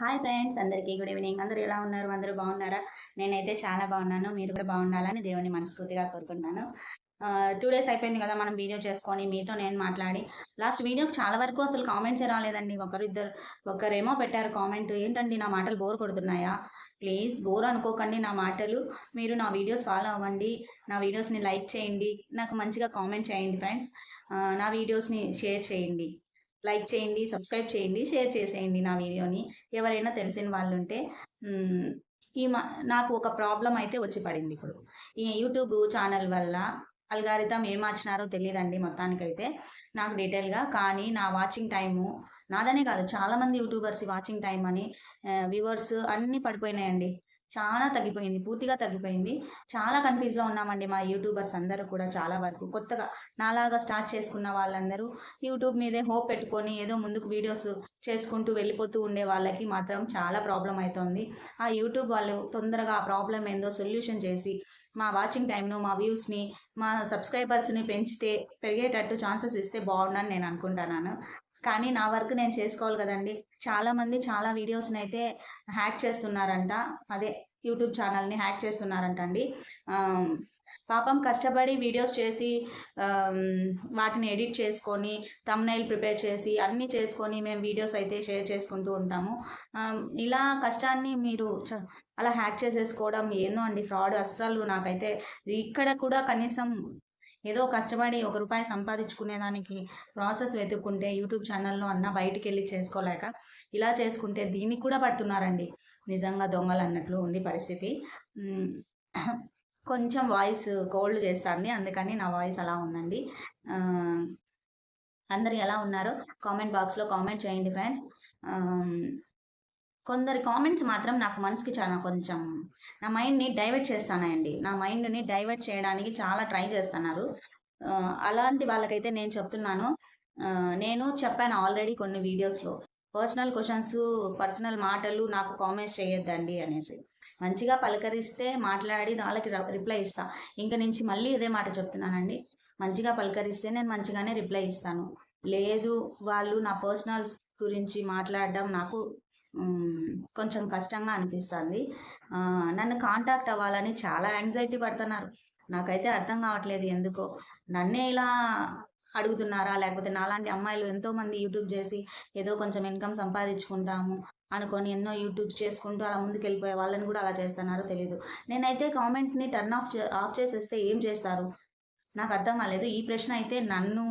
Hi friends అందరికీ good evening. అందరూ ఎలా ఉన్నారు? అందరూ బాగున్నారా? నేనైతే చాలా బాగున్నాను. మీరు కూడా బాగుండాలని దేవుని మనస్ఫూర్తిగా కోరుకుంటున్నాను. టూ డేస్ అయిపోయింది కదా మనం వీడియో చేసుకొని మీతో నేను మాట్లాడి. లాస్ట్ వీడియోకి చాలా వరకు అసలు కామెంట్సే రాలేదండి. ఒకరు ఇద్దరు ఒకరేమో పెట్టారు కామెంట్ ఏంటండి నా మాటలు బోర్ కొడుతున్నాయా? ప్లీజ్ బోర్ అనుకోకండి నా మాటలు. మీరు నా వీడియోస్ ఫాలో అవ్వండి. నా వీడియోస్ని లైక్ చేయండి. నాకు మంచిగా కామెంట్ చేయండి ఫ్రెండ్స్. నా వీడియోస్ని షేర్ చేయండి. లైక్ చేయండి సబ్స్క్రైబ్ చేయండి షేర్ చేసేయండి నా వీడియోని. ఎవరైనా తెలిసిన వాళ్ళు ఉంటే ఈ మా నాకు ఒక ప్రాబ్లం అయితే వచ్చి పడింది ఇప్పుడు. ఈ యూట్యూబ్ ఛానల్ వల్ల అల్గారితం ఏం మార్చినారో తెలియదండి మొత్తానికైతే నాకు డీటెయిల్గా. కానీ నా వాచింగ్ టైము నాదనే కాదు చాలామంది యూట్యూబర్స్ వాచింగ్ టైం అని వ్యూవర్స్ అన్నీ పడిపోయినాయండి. చాలా తగ్గిపోయింది పూర్తిగా తగ్గిపోయింది. చాలా కన్ఫ్యూజ్లో ఉన్నామండి మా యూట్యూబర్స్ అందరూ కూడా చాలా వరకు. కొత్తగా నాలాగా స్టార్ట్ చేసుకున్న వాళ్ళందరూ యూట్యూబ్ మీదే హోప్ పెట్టుకొని ఏదో ముందుకు వీడియోస్ చేసుకుంటూ వెళ్ళిపోతూ ఉండే వాళ్ళకి మాత్రం చాలా ప్రాబ్లం అవుతోంది ఆ యూట్యూబ్ వాళ్ళు తొందరగా ఆ ప్రాబ్లం ఏందో సొల్యూషన్ చేసి మా వాచింగ్ టైంను మా వ్యూస్ని మా సబ్స్క్రైబర్స్ని పెంచితే పెరిగేటట్టు ఛాన్సెస్ ఇస్తే బాగుండని నేను అనుకుంటున్నాను. కానీ నా వర్క్ నేను చేసుకోవాలి కదండి. చాలామంది చాలా వీడియోస్ని అయితే హ్యాక్ చేస్తున్నారంట. అదే యూట్యూబ్ ఛానల్ని హ్యాక్ చేస్తున్నారంట అండి. పాపం కష్టపడి వీడియోస్ చేసి వాటిని ఎడిట్ చేసుకొని తమ్నైల్ ప్రిపేర్ చేసి అన్నీ చేసుకొని మేము వీడియోస్ అయితే షేర్ చేసుకుంటూ ఉంటాము. ఇలా కష్టాన్ని మీరు చ- అలా హ్యాక్ చేసేసుకోవడం ఏందో అండి ఫ్రాడ్ అస్సలు నాకైతే ఇక్కడ కూడా కనీసం ఏదో కష్టపడి ఒక రూపాయి సంపాదించుకునేదానికి ప్రాసెస్ వెతుక్కుంటే యూట్యూబ్ ఛానల్లో అన్న బయటికి వెళ్ళి చేసుకోలేక ఇలా చేసుకుంటే దీనికి కూడా పడుతున్నారండి. నిజంగా దొంగలు అన్నట్లు ఉంది పరిస్థితి. కొంచెం వాయిస్ కోల్డ్ చేస్తుంది. అందుకని నా వాయిస్ అలా ఉందండి. అందరు ఎలా ఉన్నారో? కామెంట్ బాక్స్లో కామెంట్ చేయండి ఫ్రెండ్స్. కొందరి కామెంట్స్ మాత్రం నాకు మనసుకి చాలా కొంచెం నా మైండ్ని డైవర్ట్ చేస్తానండి నా మైండ్ని డైవర్ట్ చేయడానికి చాలా ట్రై చేస్తున్నారు. అలాంటి వాళ్ళకైతే నేను చెప్తున్నాను. నేను చెప్పాను ఆల్రెడీ కొన్ని వీడియోస్లో పర్సనల్ క్వశ్చన్స్ పర్సనల్ మాటలు నాకు కామెంట్స్ చేయొద్దండి అనేసి. మంచిగా పలకరిస్తే మాట్లాడి వాళ్ళకి రిప్లై ఇస్తా. ఇంక నుంచి మళ్ళీ ఇదే మాట చెప్తున్నానండి. మంచిగా పలకరిస్తే నేను మంచిగానే రిప్లై ఇస్తాను. లేదు వాళ్ళు నా పర్సనల్స్ గురించి మాట్లాడడం నాకు కొంచెం కష్టంగా అనిపిస్తుంది. నన్ను కాంటాక్ట్ అవ్వాలని చాలా యాంగ్జైటీ పడుతున్నారు. నాకైతే అర్థం కావట్లేదు ఎందుకో. నన్నే ఇలా అడుగుతున్నారా? లేకపోతే నాలాంటి అమ్మాయిలు ఎంతోమంది యూట్యూబ్ చేసి ఏదో కొంచెం ఇన్కమ్ సంపాదించుకుంటాము అనుకొని ఎన్నో యూట్యూబ్స్ చేసుకుంటూ అలా ముందుకు వెళ్ళిపోయే వాళ్ళని కూడా అలా చేస్తున్నారో తెలీదు. నేనైతే కామెంట్ని టర్న్ ఆఫ్ చే ఆఫ్ చేసేస్తే ఏం చేస్తారు? నాకు అర్థం కాలేదు. ఈ ప్రశ్న అయితే నన్ను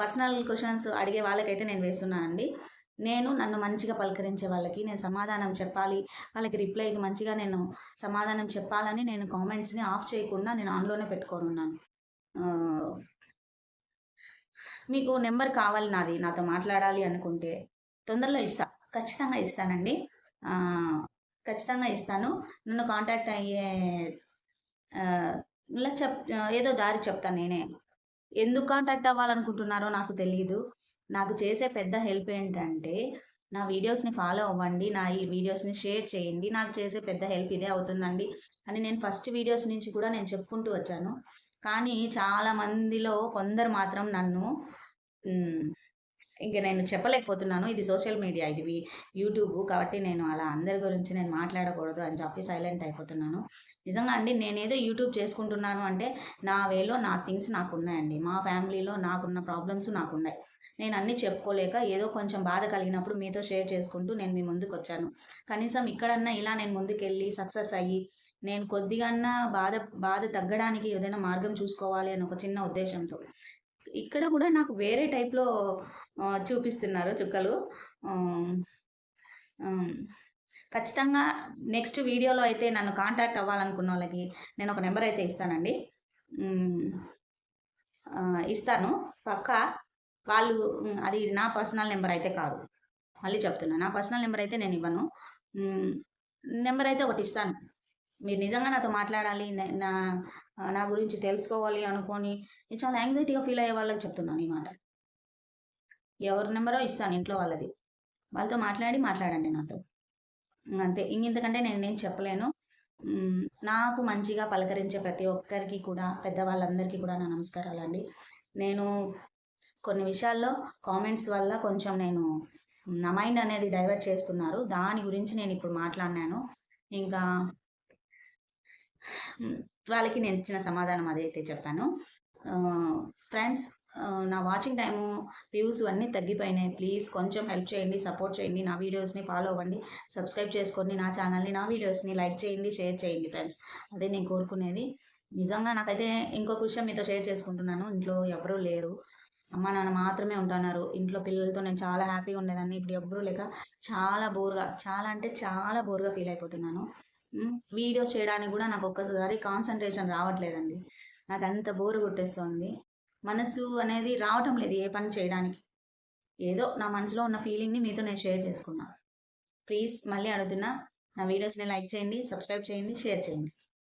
పర్సనల్ క్వశ్చన్స్ అడిగే వాళ్ళకైతే నేను వేస్తున్నానండి. నేను నన్ను మంచిగా పలకరించే వాళ్ళకి నేను సమాధానం చెప్పాలి. వాళ్ళకి రిప్లైకి మంచిగా నేను సమాధానం చెప్పాలని నేను కామెంట్స్ని ఆఫ్ చేయకుండా నేను ఆన్లోనే పెట్టుకొని ఉన్నాను మీకు నెంబర్ కావాలి నాది నాతో మాట్లాడాలి అనుకుంటే తొందరలో ఇస్తా ఖచ్చితంగా ఇస్తానండి. ఖచ్చితంగా ఇస్తాను. నన్ను కాంటాక్ట్ అయ్యే ఇలా చెప్ ఏదో దారి చెప్తాను నేనే. ఎందుకు కాంటాక్ట్ అవ్వాలనుకుంటున్నారో నాకు తెలియదు నాకు చేసే పెద్ద హెల్ప్ ఏంటంటే నా వీడియోస్ని ఫాలో అవ్వండి నా ఈ వీడియోస్ని షేర్ చేయండి నాకు చేసే పెద్ద హెల్ప్ ఇదే అవుతుందండి అని నేను ఫస్ట్ వీడియోస్ నుంచి కూడా నేను చెప్పుకుంటూ వచ్చాను. కానీ చాలా మందిలో కొందరు మాత్రం నన్ను ఇంక నేను చెప్పలేకపోతున్నాను. ఇది సోషల్ మీడియా ఇది యూట్యూబ్ కాబట్టి నేను అలా అందరి గురించి నేను మాట్లాడకూడదు అని చెప్పి సైలెంట్ అయిపోతున్నాను. నిజంగా అండి నేనేదో యూట్యూబ్ చేసుకుంటున్నాను అంటే నా వేలో నా థింగ్స్ నాకు ఉన్నాయండి మా ఫ్యామిలీలో నాకున్న ప్రాబ్లమ్స్ నాకు ఉన్నాయి నేను అన్నీ చెప్పుకోలేక ఏదో కొంచెం బాధ కలిగినప్పుడు మీతో షేర్ చేసుకుంటూ నేను మీ ముందుకు వచ్చాను కనీసం ఇక్కడన్నా ఇలా నేను ముందుకెళ్ళి సక్సెస్ అయ్యి నేను కొద్దిగా బాధ బాధ తగ్గడానికి ఏదైనా మార్గం చూసుకోవాలి అని ఒక చిన్న ఉద్దేశంతో. ఇక్కడ కూడా నాకు వేరే టైప్లో చూపిస్తున్నారు చుక్కలు. ఖచ్చితంగా నెక్స్ట్ వీడియోలో అయితే నన్ను కాంటాక్ట్ అవ్వాలనుకున్న వాళ్ళకి నేను ఒక నెంబర్ అయితే ఇస్తానండి. ఇస్తాను. పక్కా వాళ్ళు అది నా పర్సనల్ నెంబర్ అయితే కాదు. మళ్ళీ చెప్తున్నా నా పర్సనల్ నెంబర్ అయితే నేను ఇవ్వను. నెంబర్ అయితే ఒకటి ఇస్తాను. మీరు నిజంగా నాతో మాట్లాడాలి నా నా గురించి తెలుసుకోవాలి అనుకొని నేను చాలా యాంగ్జైటీగా ఫీల్ అయ్యే వాళ్ళకి చెప్తున్నాను ఈ మాట. ఎవరి నెంబరో ఇస్తాను ఇంట్లో వాళ్ళది. వాళ్ళతో మాట్లాడి మాట్లాడండి నాతో. అంతే. ఇంక ఇంతకంటే నేను నేను చెప్పలేను. నాకు మంచిగా పలకరించే ప్రతి ఒక్కరికి కూడా పెద్దవాళ్ళందరికీ కూడా నా నమస్కారాలండి. నేను కొన్ని విషయాల్లో కామెంట్స్ వల్ల కొంచెం నేను నా మైండ్ అనేది డైవర్ట్ చేస్తున్నారు. దాని గురించి నేను ఇప్పుడు మాట్లాడినాను. ఇంకా వాళ్ళకి నేను ఇచ్చిన సమాధానం అదైతే చెప్పాను. ఫ్రెండ్స్ నా వాచింగ్ టైము వ్యూస్ అన్నీ తగ్గిపోయినాయి. ప్లీజ్ కొంచెం హెల్ప్ చేయండి సపోర్ట్ చేయండి. నా వీడియోస్ని ఫాలో అవ్వండి. సబ్స్క్రైబ్ చేసుకోండి నా ఛానల్ని నా వీడియోస్ని లైక్ చేయండి షేర్ చేయండి ఫ్రెండ్స్. అదే నేను కోరుకునేది. నిజంగా నాకైతే ఇంకొక విషయం మీతో షేర్ చేసుకుంటున్నాను. ఇంట్లో ఎవరూ లేరు. అమ్మ నాన్న మాత్రమే ఉంటున్నారు. ఇంట్లో పిల్లలతో నేను చాలా హ్యాపీగా ఉండేదాన్ని. ఇప్పుడు ఎవ్వరూ లేక చాలా బోర్గా చాలా అంటే చాలా బోర్గా ఫీల్ అయిపోతున్నాను. వీడియోస్ చేయడానికి కూడా నాకు ఒక్కసారి కాన్సన్ట్రేషన్ రావట్లేదండి. నాకు అంత బోరు కొట్టేస్తుంది. మనసు అనేది రావటం లేదు ఏ పని చేయడానికి. ఏదో నా మనసులో ఉన్న ఫీలింగ్ని మీతో నేను షేర్ చేసుకున్నాను ప్లీజ్ మళ్ళీ అడుగుతున్నా. నా వీడియోస్ని లైక్ చేయండి సబ్స్క్రైబ్ చేయండి షేర్ చేయండి.